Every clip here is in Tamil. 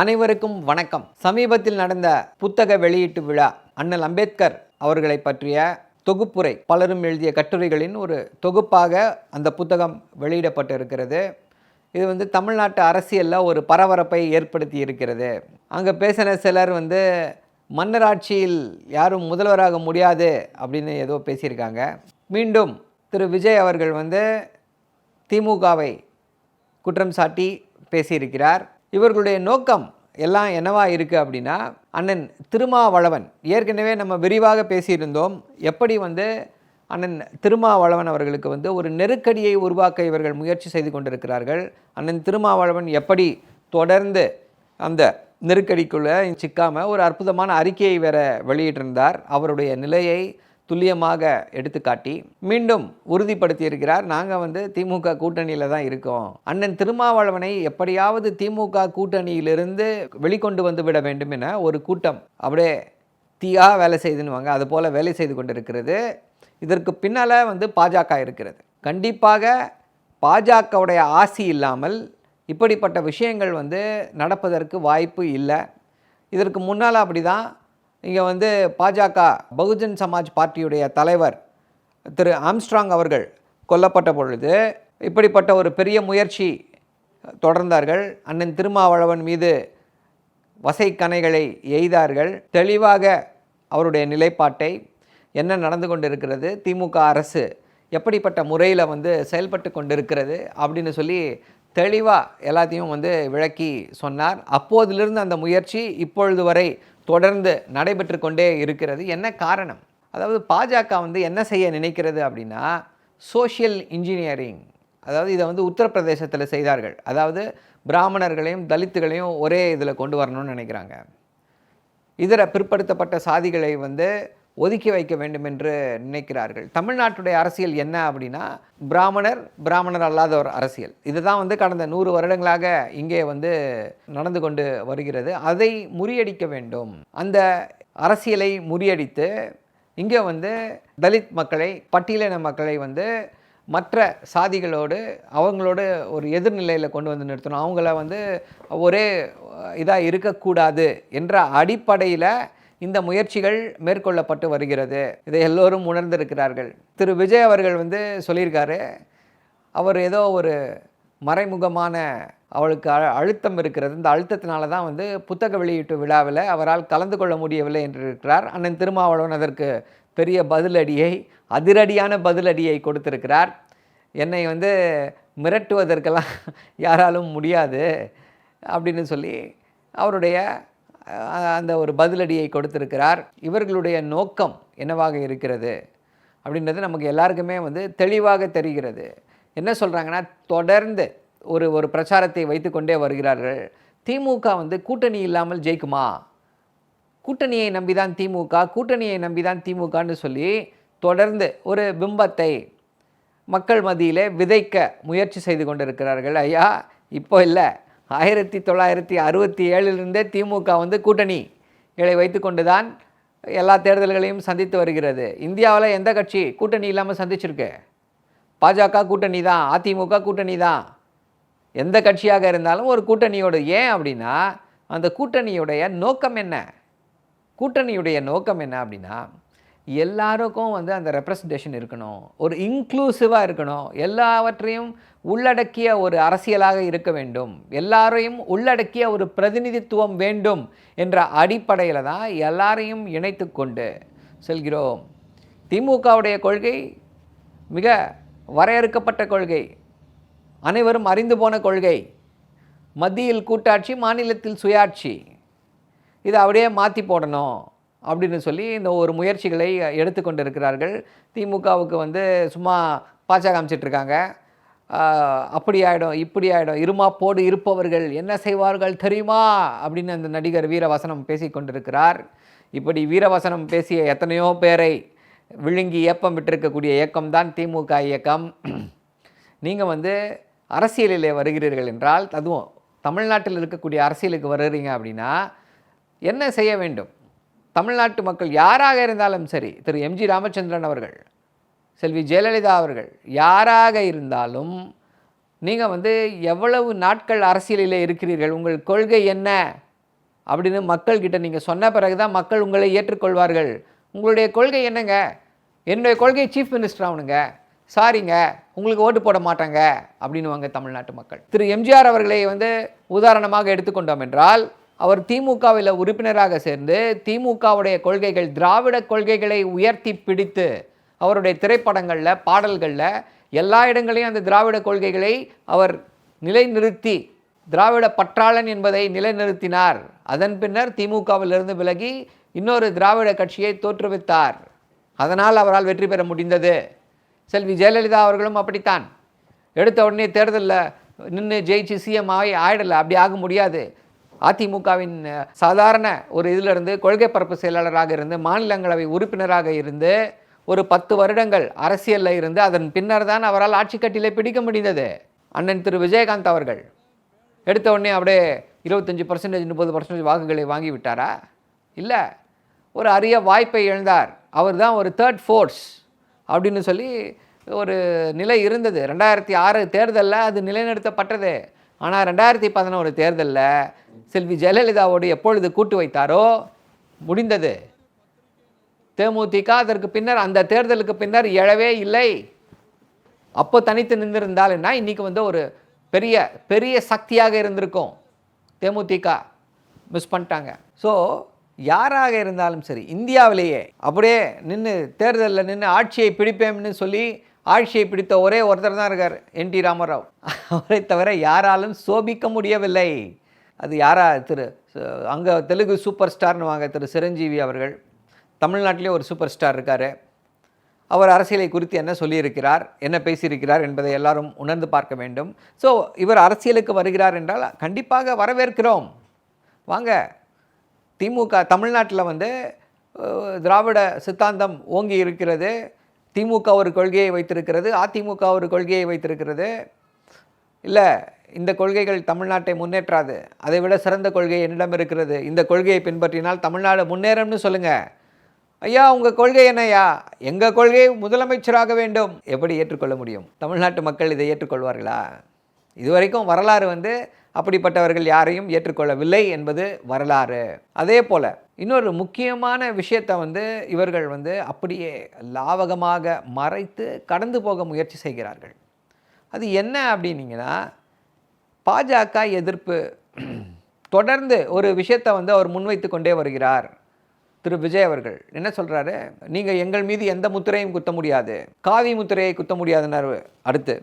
அனைவருக்கும் வணக்கம். சமீபத்தில் நடந்த புத்தக வெளியீட்டு விழா அண்ணல் அம்பேத்கர் அவர்களை பற்றிய தொகுப்புரை. பலரும் எழுதிய கட்டுரைகளின் ஒரு தொகுப்பாக அந்த புத்தகம் வெளியிடப்பட்டு இருக்கிறது இது வந்து தமிழ்நாட்டு அரசியலில் ஒரு பரபரப்பை ஏற்படுத்தி இருக்கிறது. அங்கே பேசின சிலர் வந்து மன்னராட்சியில் யாரும் முதல்வராக முடியாது அப்படின்னு ஏதோ பேசியிருக்காங்க. மீண்டும் திரு. விஜய் அவர்கள் வந்து திமுகவை குற்றம் சாட்டி பேசியிருக்கிறார். இவர்களுடைய நோக்கம் எல்லாம் என்னவா இருக்குது அப்படின்னா அண்ணன் திருமாவளவன். ஏற்கனவே நம்ம விரிவாக பேசியிருந்தோம் எப்படி வந்து அண்ணன் திருமாவளவன் அவர்களுக்கு வந்து ஒரு நெருக்கடியை உருவாக்க இவர்கள் முயற்சி செய்து கொண்டிருக்கிறார்கள். அண்ணன் திருமாவளவன் எப்படி தொடர்ந்து அந்த நெருக்கடிக்குள்ளே சிக்காமல் ஒரு அற்புதமான அறிக்கையை வேற வெளியிட்டிருந்தார். அவருடைய நிலையை துல்லியமாக எடுத்துக்காட்டி மீண்டும் உறுதிப்படுத்தியிருக்கிறார். நாங்கள் வந்து திமுக கூட்டணியில் தான் இருக்கோம். அண்ணன் திருமாவளவனை எப்படியாவது திமுக கூட்டணியிலிருந்து வெளிக்கொண்டு வந்து விட வேண்டும் என ஒரு கூட்டம் அப்படியே தீயாக வேலை செய்துன்னுவாங்க. அது போல் வேலை செய்து கொண்டிருக்கிறது. இதற்கு பின்னால் வந்து பாஜக இருக்கிறது. கண்டிப்பாக பாஜகவுடைய ஆசி இல்லாமல் இப்படிப்பட்ட விஷயங்கள் வந்து நடப்பதற்கு வாய்ப்பு இல்லை. இதற்கு முன்னால் அப்படி தான் இங்கே வந்து பாஜக பகுஜன் சமாஜ் பார்ட்டியுடைய தலைவர் திரு ஆம்ஸ்ட்ராங் அவர்கள் கொல்லப்பட்ட பொழுது இப்படிப்பட்ட ஒரு பெரிய முயற்சி தொடர்ந்தார்கள். அண்ணன் திருமாவளவன் மீது வசைக்கணைகளை எய்தார்கள். தெளிவாக அவருடைய நிலைப்பாட்டை என்ன நடந்து கொண்டிருக்கிறது திமுக அரசு எப்படிப்பட்ட முறையில் வந்து செயல்பட்டு கொண்டிருக்கிறது அப்படின்னு சொல்லி தெளிவாக எல்லாத்தையும் வந்து விளக்கி சொன்னார். அப்போதிலிருந்து அந்த முயற்சி இப்பொழுது வரை தொடர்ந்து நடைபெற்று கொண்டே இருக்கிறது. என்ன காரணம்? அதாவது பாஜக வந்து என்ன செய்ய நினைக்கிறது அப்படின்னா சோஷியல் இன்ஜினியரிங் அதாவது இதை வந்து உத்தரப்பிரதேசத்தில் செய்தார்கள். அதாவது பிராமணர்களையும் தலித்துகளையும் ஒரே இதில் கொண்டு வரணும்னு நினைக்கிறாங்க. இதர பிற்படுத்தப்பட்ட சாதிகளை வந்து ஒதுக்கி வைக்க வேண்டும் என்று நினைக்கிறார்கள். தமிழ்நாட்டுடைய அரசியல் என்ன அப்படின்னா பிராமணர் பிராமணர் அல்லாத ஒரு அரசியல். இதுதான் வந்து கடந்த நூறு வருடங்களாக இங்கே வந்து நடந்து கொண்டு வருகிறது. அதை முறியடிக்க வேண்டும். அந்த அரசியலை முறியடித்து இங்கே வந்து தலித் மக்களை பட்டியலின மக்களை வந்து மற்ற சாதிகளோடு அவங்களோட ஒரு எதிர்நிலையில் கொண்டு வந்து நிறுத்தணும். அவங்கள வந்து ஒரே இதாக இருக்கக்கூடாது என்ற அடிப்படையில் இந்த முயற்சிகள் மேற்கொள்ளப்பட்டு வருகிறது. இதை எல்லோரும் உணர்ந்திருக்கிறார்கள். திரு. விஜய் அவர்கள் வந்து சொல்லியிருக்காரு அவர் ஏதோ ஒரு மறைமுகமான அவளுக்கு அ அழுத்தம் இருக்கிறது. இந்த அழுத்தத்தினால தான் வந்து புத்தக வெளியீட்டு விழாவில் அவரால் கலந்து கொள்ள முடியவில்லை என்று இருக்கிறார். அண்ணன் திருமாவளவன் அதற்கு பெரிய பதிலடியை அதிரடியான பதிலடியை கொடுத்திருக்கிறார். என்னை வந்து மிரட்டுவதற்கெல்லாம் யாராலும் முடியாது அப்படின்னு சொல்லி அவருடைய அந்த ஒரு பதிலடியை கொடுத்திருக்கிறார். இவர்களுடைய நோக்கம் என்னவாக இருக்கிறது? அப்படின்றது நமக்கு எல்லாருக்குமே வந்து தெளிவாக தெரிகிறது. என்ன சொல்கிறாங்கன்னா தொடர்ந்து ஒரு ஒரு பிரச்சாரத்தை வைத்துக்கொண்டே வருகிறார்கள். திமுக வந்து கூட்டணி இல்லாமல் ஜெயிக்குமா? கூட்டணியை நம்பி தான் திமுக கூட்டணியை நம்பி தான் திமுகன்னு சொல்லி தொடர்ந்து ஒரு பிம்பத்தை மக்கள் மத்தியிலே விதைக்க முயற்சி செய்து கொண்டிருக்கிறார்கள். ஐயா இப்போ இல்லை. ஆயிரத்தி தொள்ளாயிரத்தி அறுபத்தி ஏழிலிருந்தே திமுக வந்து கூட்டணி இதை வைத்து கொண்டு தான் எல்லா தேர்தல்களையும் சந்தித்து வருகிறது. இந்தியாவில் எந்த கட்சி கூட்டணி இல்லாமல் சந்திச்சிருக்கு? பாஜக கூட்டணி தான் அதிமுக கூட்டணி தான் எந்த கட்சியாக இருந்தாலும் ஒரு கூட்டணியோடு. ஏன் அப்படின்னா அந்த கூட்டணியுடைய நோக்கம் என்ன? கூட்டணியுடைய நோக்கம் என்ன அப்படின்னா எல்லாருக்கும் வந்து அந்த ரெப்ரசன்டேஷன் இருக்கணும். ஒரு இன்க்ளூசிவாக இருக்கணும். எல்லாவற்றையும் உள்ளடக்கிய ஒரு அரசியலாக இருக்க வேண்டும். எல்லாரையும் உள்ளடக்கிய ஒரு பிரதிநிதித்துவம் வேண்டும் என்ற அடிப்படையில் தான் எல்லாரையும் இணைத்து கொண்டு செல்கிறோம். திமுகவுடைய கொள்கை மிக வரையறுக்கப்பட்ட கொள்கை. அனைவரும் அறிந்து போன கொள்கை. மத்தியில் கூட்டாட்சி மாநிலத்தில் சுயாட்சி. இதை அப்படியே மாற்றி போடணும். அப்படின்னு சொல்லி இந்த ஒரு முயற்சிகளை எடுத்துக்கொண்டு இருக்கிறார்கள் திமுகவுக்கு வந்து சும்மா பாச்சா காமிச்சிட்ருக்காங்க அப்படி ஆகிடும் இப்படி ஆகிடும் இருமா போடு இருப்பவர்கள் என்ன செய்வார்கள் தெரியுமா? அப்படின்னு அந்த நடிகர் வீரவசனம் பேசி கொண்டிருக்கிறார். இப்படி வீரவசனம் பேசிய எத்தனையோ பேரை விழுங்கி ஏப்பம் விட்டிருக்கக்கூடிய இயக்கம் தான் திமுக இயக்கம். நீங்கள் வந்து அரசியலிலே வருகிறீர்கள் என்றால் அதுவும் தமிழ்நாட்டில் இருக்கக்கூடிய அரசியலுக்கு வருகிறீங்க அப்படின்னா என்ன செய்ய வேண்டும்? தமிழ்நாட்டு மக்கள் யாராக இருந்தாலும் சரி திரு எம்ஜி ராமச்சந்திரன் அவர்கள் செல்வி ஜெயலலிதா அவர்கள் யாராக இருந்தாலும் நீங்கள் வந்து எவ்வளவு நாட்கள் அரசியலில் இருக்கிறீர்கள் உங்கள் கொள்கை என்ன அப்படின்னு மக்கள்கிட்ட நீங்கள் சொன்ன பிறகு தான் மக்கள் உங்களை ஏற்றுக்கொள்வார்கள். உங்களுடைய கொள்கை என்னங்க? என்னுடைய கொள்கை சீஃப் மினிஸ்டர் ஆகணுங்க சாரிங்க உங்களுக்கு ஓட்டு போட மாட்டாங்க அப்படின்னுவாங்க தமிழ்நாட்டு மக்கள். திரு எம்ஜிஆர் அவர்களை வந்து உதாரணமாக எடுத்துக்கொண்டோம் என்றால் அவர் திமுகவில் உறுப்பினராக சேர்ந்து திமுகவுடைய கொள்கைகள் திராவிட கொள்கைகளை உயர்த்தி பிடித்து அவருடைய திரைப்படங்களில் பாடல்களில் எல்லா இடங்களையும் அந்த திராவிட கொள்கைகளை அவர் நிலைநிறுத்தி திராவிட பற்றாளன் என்பதை நிலைநிறுத்தினார். அதன் பின்னர் திமுகவிலிருந்து விலகி இன்னொரு திராவிட கட்சியை தோற்றுவித்தார். அதனால் அவரால் வெற்றி பெற முடிந்தது. செல்வி ஜெயலலிதா அவர்களும் அப்படித்தான். எடுத்த உடனே தேர்தலில் நின்று ஜெயிச்சு சிஎம் ஆகி ஆயிடலை. அப்படி ஆக முடியாது. அதிமுகவின் சாதாரண ஒரு இதிலிருந்து கொள்கை பரப்பு செயலாளராக இருந்து மாநிலங்களவை உறுப்பினராக இருந்து ஒரு பத்து வருடங்கள் அரசியலில் இருந்து அதன் பின்னர் தான் அவரால் ஆட்சி கட்டிலே பிடிக்க முடிந்தது. அண்ணன் திரு. விஜயகாந்த் அவர்கள். எடுத்த உடனே அப்படியே இருபத்தஞ்சி பர்சன்டேஜ் முப்பது பர்சன்டேஜ் வாக்குகளை வாங்கி விட்டாரா இல்லை. ஒரு அரிய வாய்ப்பை இழந்தார். அவர் தான் ஒரு தேர்ட் ஃபோர்ஸ் அப்படின்னு சொல்லி ஒரு நிலை இருந்தது. ரெண்டாயிரத்தி ஆறு தேர்தலில் அது நிலைநிறுத்தப்பட்டது. ஆனால் ரெண்டாயிரத்தி பதினோரு தேர்தலில் செல்வி ஜெயலலிதாவோடு எப்பொழுது கூட்டு வைத்தாரோ? முடிந்தது. தேமுதிக அதற்கு பின்னர் அந்த தேர்தலுக்கு பின்னர் எழவே இல்லை. அப்போ தனித்து நின்றிருந்தாலுன்னா இன்றைக்கி வந்து ஒரு பெரிய பெரிய சக்தியாக இருந்திருக்கும். தேமுதிக மிஸ் பண்ணிட்டாங்க. ஸோ யாராக இருந்தாலும் சரி இந்தியாவிலேயே அப்படியே நின்று தேர்தலில் நின்று ஆட்சியை பிடிப்பேன்னு சொல்லி ஆட்சியை பிடித்த ஒரே ஒருத்தர் தான் இருக்கார் என் டி ராமராவ். அவரை தவிர யாராலும் சோபிக்க முடியவில்லை. அது யாரா திரு அங்கே தெலுங்கு சூப்பர் ஸ்டார்னு வாங்க திரு சிரஞ்சீவி அவர்கள். தமிழ்நாட்டிலே ஒரு சூப்பர் ஸ்டார் இருக்கார். அவர் அரசியலை குறித்து என்ன சொல்லியிருக்கிறார் என்ன பேசியிருக்கிறார் என்பதை எல்லாரும் உணர்ந்து பார்க்க வேண்டும். ஸோ இவர் அரசியலுக்கு வருகிறார் என்றால் கண்டிப்பாக வரவேற்கிறோம். வாங்க திமுக தமிழ்நாட்டில் வந்து திராவிட சித்தாந்தம் ஓங்கி இருக்கிறது. திமுக ஒரு கொள்கையை வைத்திருக்கிறது அதிமுக ஒரு கொள்கையை வைத்திருக்கிறது. இல்லை இந்த கொள்கைகள் தமிழ்நாட்டை முன்னேற்றாது. அதை விட சிறந்த கொள்கை என்னிடம் இருக்கிறது. இந்த கொள்கையை பின்பற்றினால் தமிழ்நாடு முன்னேறும்னு சொல்லுங்கள் ஐயா உங்கள் கொள்கை என்னய்யா? எங்கள் கொள்கை முதலமைச்சராக வேண்டும். எப்படி ஏற்றுக்கொள்ள முடியும்? தமிழ்நாட்டு மக்கள் இதை ஏற்றுக்கொள்வார்களா? இதுவரைக்கும் வரலாறு வந்து அப்படிப்பட்டவர்கள் யாரையும் ஏற்றுக்கொள்ளவில்லை என்பது வரலாறு. அதே போல் இன்னொரு முக்கியமான விஷயத்தை வந்து இவர்கள் வந்து அப்படியே லாவகமாக மறைத்து கடந்து போக முயற்சி செய்கிறார்கள். அது என்ன அப்படின்னீங்கன்னா பாஜக எதிர்ப்பு தொடர்ந்து ஒரு விஷயத்தை வந்து அவர் முன்வைத்து கொண்டே வருகிறார். திரு. விஜய் அவர்கள் என்ன சொல்கிறாரு நீங்கள் எங்கள் மீது எந்த முத்திரையும் குத்த முடியாது. காவி முத்திரையை குத்த முடியாதுன்னாரு. அடுத்து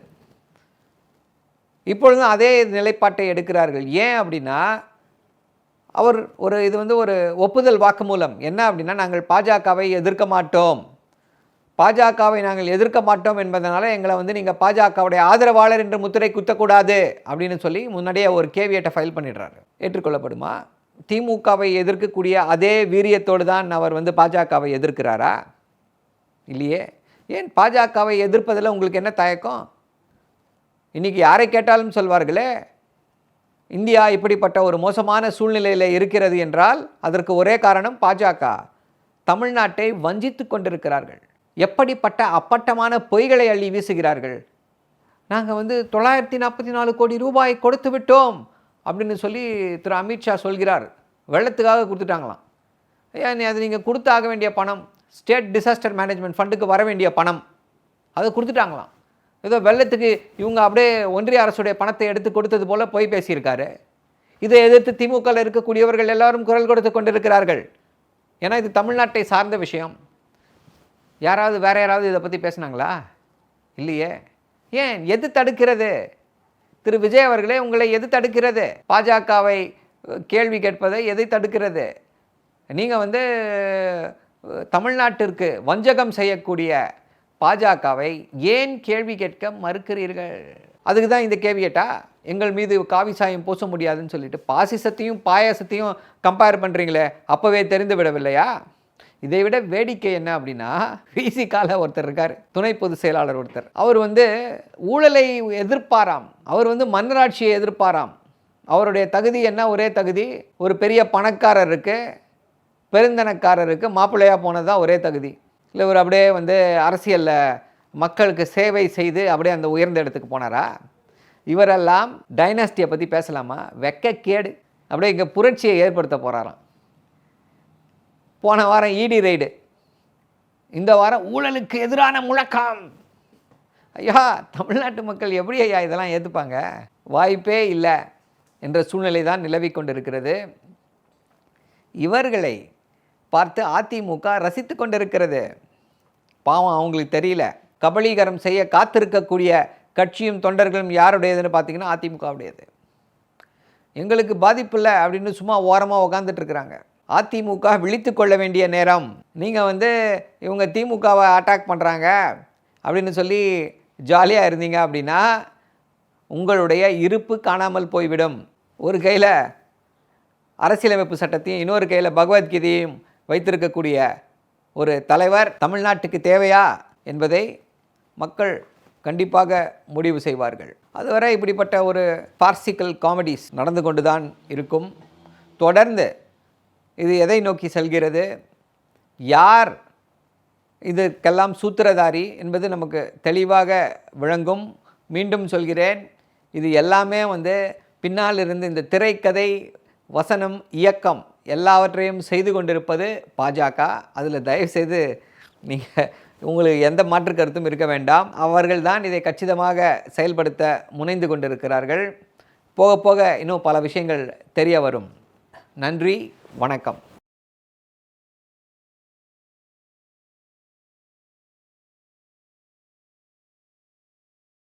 இப்பொழுதும் அதே நிலைப்பாட்டை எடுக்கிறார்கள். ஏன் அப்படின்னா அவர் ஒரு இது வந்து ஒரு ஒப்புதல் வாக்குமூலம் என்ன அப்படின்னா நாங்கள் பாஜகவை எதிர்க்க மாட்டோம். பாஜகவை நாங்கள் எதிர்க்க மாட்டோம் என்பதனால எங்களை வந்து நீங்கள் பாஜகவுடைய ஆதரவாளர் என்று முத்திரை குத்தக்கூடாது அப்படின்னு சொல்லி முன்னாடியே ஒரு கேவியட்டை ஃபைல் பண்ணிடுறாரு. ஏற்றுக்கொள்ளப்படுமா? திமுகவை எதிர்க்கக்கூடிய அதே வீரியத்தோடு தான் அவர் வந்து பாஜகவை எதிர்க்கிறாரா? இல்லையே. ஏன் பாஜகவை எதிர்ப்பதில் உங்களுக்கு என்ன தயக்கம்? இன்றைக்கி யாரை கேட்டாலும் சொல்வார்களே இந்தியா இப்படிப்பட்ட ஒரு மோசமான சூழ்நிலையில் இருக்கிறது என்றால் அதற்கு ஒரே காரணம் பாஜக. தமிழ்நாட்டை வஞ்சித்து கொண்டிருக்கிறார்கள். எப்படிப்பட்ட அப்பட்டமான பொய்களை அள்ளி வீசுகிறார்கள்? நாங்கள் வந்து தொள்ளாயிரத்தி நாற்பத்தி நாலு கோடி ரூபாய் கொடுத்து விட்டோம் அப்படின்னு சொல்லி திரு அமித்ஷா சொல்கிறார். வெள்ளத்துக்காக கொடுத்துட்டாங்களாம். ஏன் நீ அது நீங்கள் கொடுத்தாக வேண்டிய பணம்? ஸ்டேட் டிசாஸ்டர் மேனேஜ்மெண்ட் ஃபண்டுக்கு வர வேண்டிய பணம். அதை கொடுத்துட்டாங்களாம். ஏதோ வெள்ளத்துக்கு இவங்க அப்படியே ஒன்றிய அரசுடைய பணத்தை எடுத்து கொடுத்தது போல் போய் பேசியிருக்காரு. இதை எதிர்த்து திமுகவில் இருக்கக்கூடியவர்கள் எல்லாரும் குரல் கொடுத்து கொண்டிருக்கிறார்கள். ஏன்னா இது தமிழ்நாட்டை சார்ந்த விஷயம். யாராவது வேற யாராவது இதை பற்றி பேசுனாங்களா? இல்லையே. ஏன்? எது தடுக்கிறது? திரு விஜய் அவர்களே உங்களை எது தடுக்கிறது? பாஜகவை கேள்வி கேட்பதை எதை தடுக்கிறது? நீங்கள் வந்து தமிழ்நாட்டிற்கு வஞ்சகம் செய்யக்கூடிய பாஜகவை ஏன் கேள்வி கேட்க மறுக்கிறீர்கள்? அதுக்கு தான் இந்த கேவியட்டா எங்கள் மீது காவி சாயம் பூச முடியாதுன்னு சொல்லிட்டு பாசிசத்தையும் பாயாசத்தையும் கம்பேர் பண்ணுறீங்களே அப்போவே தெரிந்து விடவில்லையா? இதை விட வேடிக்கை என்ன அப்படின்னா விசிகால ஒருத்தர் இருக்கார் துணை பொதுச் செயலாளர் ஒருத்தர். அவர் வந்து ஊழலை எதிர்ப்பாராம். அவர் வந்து மன்னராட்சியை எதிர்ப்பாராம். அவருடைய தகுதி என்ன? ஒரே தகுதி ஒரு பெரிய பணக்காரருக்கு பெருந்தனக்காரருக்கு மாப்பிள்ளையாக போனது தான் ஒரே தகுதி. இல்லை இவர் அப்படியே வந்து அரசியலில் மக்களுக்கு சேவை செய்து அப்படியே அந்த உயர்ந்த இடத்துக்கு போனாரா? இவரெல்லாம் டைனாஸ்டியை பற்றி பேசலாமா? வெக்கக்கேடு. அப்படியே இங்கே புரட்சியை ஏற்படுத்த போகிறாராம் போன வாரம் இடி ரைடு இந்த வாரம் ஊழலுக்கு எதிரான முழக்கம். ஐயா தமிழ்நாட்டு மக்கள் எப்படி ஐயா இதெல்லாம் ஏற்றுப்பாங்க வாய்ப்பே இல்லை என்ற சூழ்நிலை தான் நிலவிக் கொண்டிருக்கிறது. இவர்களை பார்த்து அதிமுக ரசித்து கொண்டிருக்கிறது. பாவம் அவங்களுக்கு தெரியல. கபலீகரம் செய்ய காத்திருக்கக்கூடிய கட்சியும் தொண்டர்களும் யாருடையதுன்னு பார்த்தீங்கன்னா அதிமுகவுடையது. எங்களுக்கு பாதிப்பு இல்லை அப்படின்னு சும்மா ஓரமாக உக்காந்துட்டு இருக்கிறாங்க. அதிமுக விழித்து கொள்ள வேண்டிய நேரம். நீங்கள் வந்து இவங்க திமுகவை அட்டாக் பண்ணுறாங்க அப்படின்னு சொல்லி ஜாலியாக இருந்தீங்க அப்படின்னா உங்களுடைய இருப்பு காணாமல் போய்விடும். ஒரு கையில் அரசியலமைப்பு சட்டத்தையும் இன்னொரு கையில் பகவத்கீதையும் வைத்திருக்கக்கூடிய ஒரு தலைவர் தமிழ்நாட்டுக்கு தேவையா என்பதை மக்கள் கண்டிப்பாக முடிவு செய்வார்கள். அதுவரை இப்படிப்பட்ட ஒரு பார்சிக்கல் காமெடிஸ் நடந்து கொண்டு தான் இருக்கும். தொடர்ந்து இது எதை நோக்கி செல்கிறது? யார் இதற்கெல்லாம் சூத்திரதாரி என்பது நமக்கு தெளிவாக விளங்கும். மீண்டும் சொல்கிறேன் இது எல்லாமே வந்து பின்னால் இருந்து இந்த திரைக்கதை வசனம் இயக்கம் எல்லாவற்றையும் செய்து கொண்டிருப்பது பாஜக. அதில் தயவுசெய்து நீங்கள் உங்களுக்கு எந்த மாற்று கருத்தும் இருக்க வேண்டாம். அவர்கள் தான் இதை கச்சிதமாக செயல்படுத்த முனைந்து கொண்டிருக்கிறார்கள். போக போக இன்னும் பல விஷயங்கள் தெரிய வரும். நன்றி வணக்கம்.